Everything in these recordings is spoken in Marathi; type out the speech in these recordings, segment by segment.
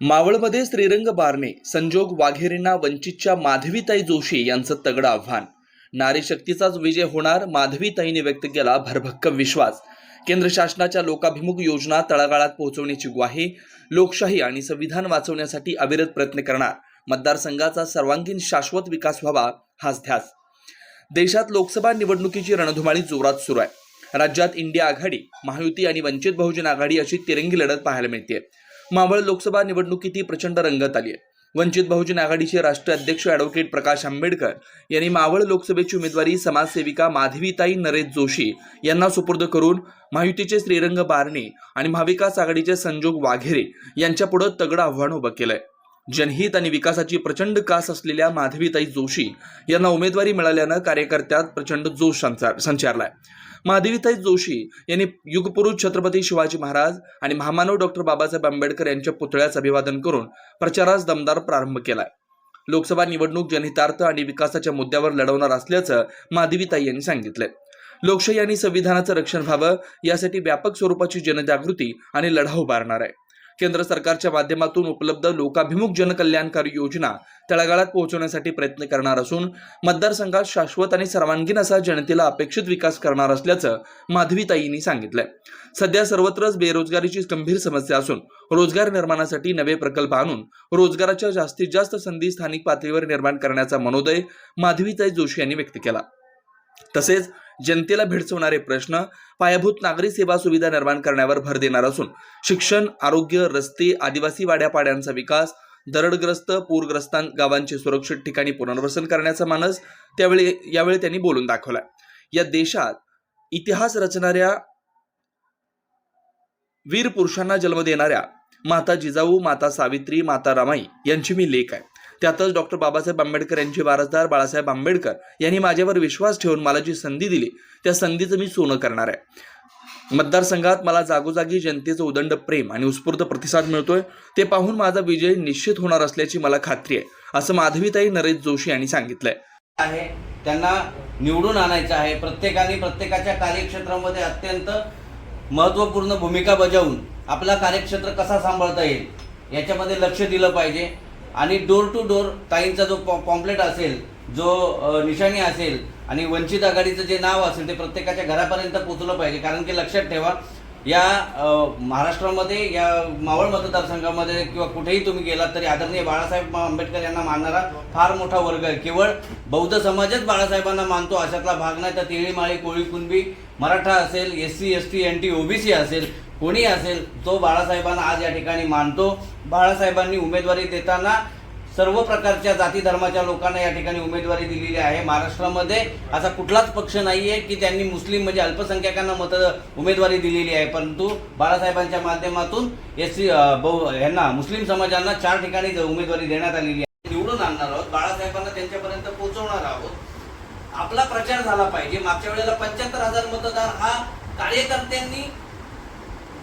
मावळमध्ये श्रीरंग बारणे संजोग वाघेरेंना वंचितच्या माधवीताई जोशी यांचं तगडं आव्हान. नारी शक्तीचाच विजय होणार माधवीताईने व्यक्त केला भरभक्कम विश्वास. केंद्र शासनाच्या लोकाभिमुख योजना तळागाळात पोहोचवण्याची ग्वाही लोकशाही आणि संविधान वाचवण्यासाठी अविरत प्रयत्न करणार. मतदारसंघाचा सर्वांगीण शाश्वत विकास व्हावा हाच ध्यास. देशात लोकसभा निवडणुकीची रणधुमाळी जोरात सुरू आहे. राज्यात इंडिया आघाडी महायुती आणि वंचित बहुजन आघाडी अशी तिरंगी लढत पाहायला मिळते मावळ लोकसभा निवडणुकीत ही प्रचंड रंगत आली आहे. वंचित बहुजन आघाडीचे राष्ट्रीय अध्यक्ष ॲडव्होकेट प्रकाश आंबेडकर यांनी मावळ लोकसभेची उमेदवारी समाजसेविका माधवीताई नरेश जोशी यांना सुपूर्द करून महायुतीचे श्रीरंग बारणे आणि महाविकास आघाडीचे संजोग वाघेरे यांच्यापुढे तगडं आव्हान उभं केलंय. जनहित आणि विकासाची प्रचंड कास असलेल्या माधवीताई जोशी यांना उमेदवारी मिळाल्यानं कार्यकर्त्यात प्रचंड जोश संचार संचारलाय. माधवीताई जोशी यांनी युगपुरुष छत्रपती शिवाजी महाराज आणि महामानव डॉक्टर बाबासाहेब आंबेडकर यांच्या पुतळ्यास अभिवादन करून प्रचारास दमदार प्रारंभ केलाय. लोकसभा निवडणूक जनहितार्थ आणि विकासाच्या मुद्द्यावर लढवणार असल्याचं माधवीताई यांनी सांगितलंय. लोकशाही आणि संविधानाचं रक्षण व्हावं यासाठी व्यापक स्वरूपाची जनजागृती आणि लढा उभारणार आहे. केंद्र सरकारच्या माध्यमातून उपलब्ध लोकाभिमुख जनकल्याणकारी योजना तळागाळात पोहोचवण्यासाठी प्रयत्न करणार असून मतदारसंघात शाश्वत आणि सर्वांगीण असा जनतेला अपेक्षित विकास करणार असल्याचं माधवीताईंनी सांगितलंय. सध्या सर्वत्रच बेरोजगारीची गंभीर समस्या असून रोजगार निर्माणासाठी नवे प्रकल्प आणून रोजगाराच्या जास्तीत जास्त संधी स्थानिक पातळीवर निर्माण करण्याचा मनोदय माधवीताई जोशी यांनी व्यक्त केला. तसेच जनतेला भेडसवणारे प्रश्न पायाभूत नागरी सेवा सुविधा निर्माण करण्यावर भर देणार असून शिक्षण आरोग्य रस्ते आदिवासी वाड्यापाड्यांचा विकास दरडग्रस्त पूरग्रस्तां गावांचे सुरक्षित ठिकाणी पुनर्वसन करण्याचा मानस त्यावेळी यावेळी त्यांनी बोलून दाखवला या देशात इतिहास रचणाऱ्या वीर पुरुषांना जन्म देणाऱ्या माता जिजाऊ माता सावित्री माता रमाई यांची मी लेख आहे. त्यातच डॉक्टर बाबासाहेब आंबेडकर यांचे वारसदार बाळासाहेब आंबेडकर यांनी माझ्यावर विश्वास ठेवून मला जी संधी दिली त्या संधीचं मी सोनं करणार आहे. मतदारसंघात मला जागोजागी जनतेचं उदंड प्रेम आणि उत्स्फूर्त प्रतिसाद मिळतोय. ते पाहून माझा विजय निश्चित होणार असल्याची मला खात्री आहे असं माधवीताई नरेश जोशी यांनी सांगितलंय. आहे. त्यांना निवडून आणायचं आहे. प्रत्येकाने प्रत्येकाच्या कार्यक्षेत्रामध्ये अत्यंत महत्त्वपूर्ण भूमिका बजावून आपला कार्यक्षेत्र कसा सांभाळता येईल याच्यामध्ये लक्ष दिलं पाहिजे. आणि डोर टू डोर ताईंचा जो पॉ पॉम्पलेट असेल जो निशाणी असेल आणि वंचित आघाडीचं जे नाव असेल ते प्रत्येकाच्या घरापर्यंत पोचलं पाहिजे. कारण की लक्षात ठेवा या महाराष्ट्रामध्ये या मावळ मतदारसंघामध्ये किंवा कुठेही तुम्ही गेलात तरी आदरणीय बाळासाहेब आंबेडकर यांना मानणारा फार मोठा वर्ग आहे. केवळ बौद्ध समाजच बाळासाहेबांना मानतो अशातला भाग नाही. तर तिळी माळी कोळी कुणबी मराठा असेल S C S T N T OBC असेल कोणी असेल तो बाळासाहेबांना आज या ठिकाणी मानतो. बाळासाहेबांनी उमेदवारी देताना सर्व प्रकारच्या जाती धर्माच्या लोकांना या ठिकाणी उमेदवारी दिलेली आहे. महाराष्ट्रामध्ये असा कुठलाच पक्ष नाही आहे की त्यांनी मुस्लिम म्हणजे अल्पसंख्याकांना मत उमेदवारी दिलेली आहे. परंतु बाळासाहेबांच्या माध्यमातून एस सी ह्यांना मुस्लिम समाजांना चार ठिकाणी उमेदवारी देण्यात आलेली आहे. निवडून आणणार आहोत. बाळासाहेबांना त्यांच्यापर्यंत पोहोचवणार आहोत. आपला प्रचार झाला पाहिजे. मागच्या वेळेला पंच्याहत्तर हजार मतदार हा कार्यकर्त्यांनी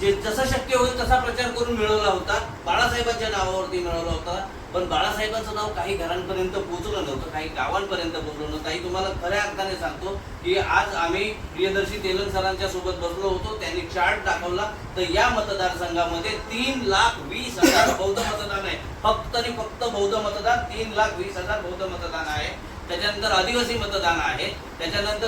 जे जसं शक्य होईल तसा प्रचार करून मिळवला होता. बाळासाहेबांच्या नावावरती मिळवला होता. पण बाळासाहेबांचं नाव काही घरांपर्यंत पोहोचलं नव्हतं काही गावांपर्यंत पोहोचलं नव्हतं. काही तुम्हाला खऱ्या अर्थाने सांगतो की आज आम्ही प्रियदर्शी तेलंग सरांच्या सोबत बसलो होतो. त्यांनी चार्ट दाखवला. तर या मतदारसंघामध्ये तीन लाख वीस हजार बौद्ध मतदान आहे. फक्त आणि फक्त बौद्ध मतदान तीन लाख वीस हजार बौद्ध मतदान आहे. त्याच्यानंतर आदिवासी मतदान आहे. त्याच्यानंतर